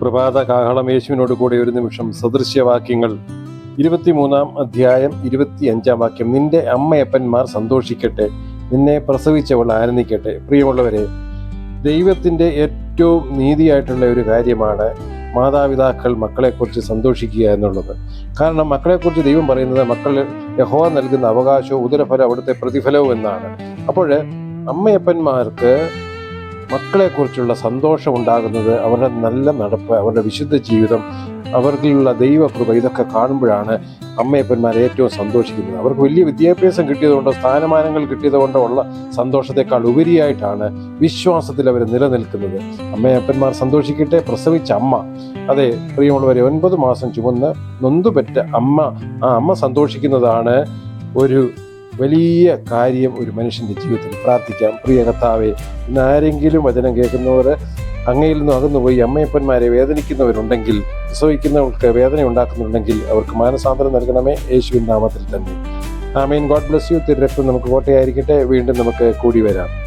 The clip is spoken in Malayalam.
പ്രഭാത കാഹളം യേശുവിനോട് കൂടെ ഒരു നിമിഷം സദൃശ്യവാക്യങ്ങൾ. ഇരുപത്തിമൂന്നാം അധ്യായം ഇരുപത്തി അഞ്ചാം വാക്യം. നിന്റെ അമ്മയപ്പന്മാർ സന്തോഷിക്കട്ടെ നിന്നെ പ്രസവിച്ചവൾ ആനന്ദിക്കട്ടെ. പ്രിയമുള്ളവരെ ദൈവത്തിന്റെ ഏറ്റവും നീതിയായിട്ടുള്ള ഒരു കാര്യമാണ് മാതാപിതാക്കൾ മക്കളെക്കുറിച്ച് സന്തോഷിക്കുക എന്നുള്ളത്. കാരണം മക്കളെക്കുറിച്ച് ദൈവം പറയുന്നത് മക്കൾ യഹോവ നൽകുന്ന അവകാശവും ഉദരഫലം അവിടുത്തെ പ്രതിഫലവും എന്നാണ്. അപ്പോൾ അമ്മയപ്പന്മാർക്ക് മക്കളെക്കുറിച്ചുള്ള സന്തോഷം ഉണ്ടാകുന്നത് അവരുടെ നല്ല നടപ്പ് അവരുടെ വിശുദ്ധ ജീവിതം അവർക്കുള്ള ദൈവകൃപ ഇതൊക്കെ കാണുമ്പോഴാണ് അമ്മയപ്പന്മാർ ഏറ്റവും സന്തോഷിക്കുന്നത്. അവർക്ക് വലിയ വിദ്യാഭ്യാസം കിട്ടിയതുകൊണ്ടോ സ്ഥാനമാനങ്ങൾ കിട്ടിയതുകൊണ്ടോ ഉള്ള സന്തോഷത്തെക്കാൾ ഉപരിയായിട്ടാണ് വിശ്വാസത്തിൽ അവർ നിലനിൽക്കുന്നത്. അമ്മയപ്പന്മാർ സന്തോഷിക്കട്ടെ പ്രസവിച്ച അമ്മ. അതെ പ്രിയമുള്ളവരെ ഒൻപത് മാസം ചുമന്ന് നൊന്തുപെറ്റ അമ്മ ആ അമ്മ സന്തോഷിക്കുന്നതാണ് ഒരു വലിയ കാര്യം ഒരു മനുഷ്യന്റെ ജീവിതത്തിൽ പ്രാർത്ഥിക്കാം. പ്രിയ കർത്താവെ ഇന്ന് ആരെങ്കിലും വചനം കേൾക്കുന്നവർ അങ്ങയിൽ നിന്നും അകന്നുപോയി അമ്മയപ്പന്മാരെ വേദനിക്കുന്നവരുണ്ടെങ്കിൽ പ്രസവിക്കുന്നവർക്ക് വേദന ഉണ്ടാക്കുന്നുണ്ടെങ്കിൽ അവർക്ക് മാനസാന്തരം നൽകണമേ. യേശുവിൻ നാമത്തിൽ തന്നെ. ആമീൻ. God bless you. തിരുരക്തം നമുക്ക് കോട്ടയായിരിക്കട്ടെ. വീണ്ടും നമുക്ക് കൂടി വരാം.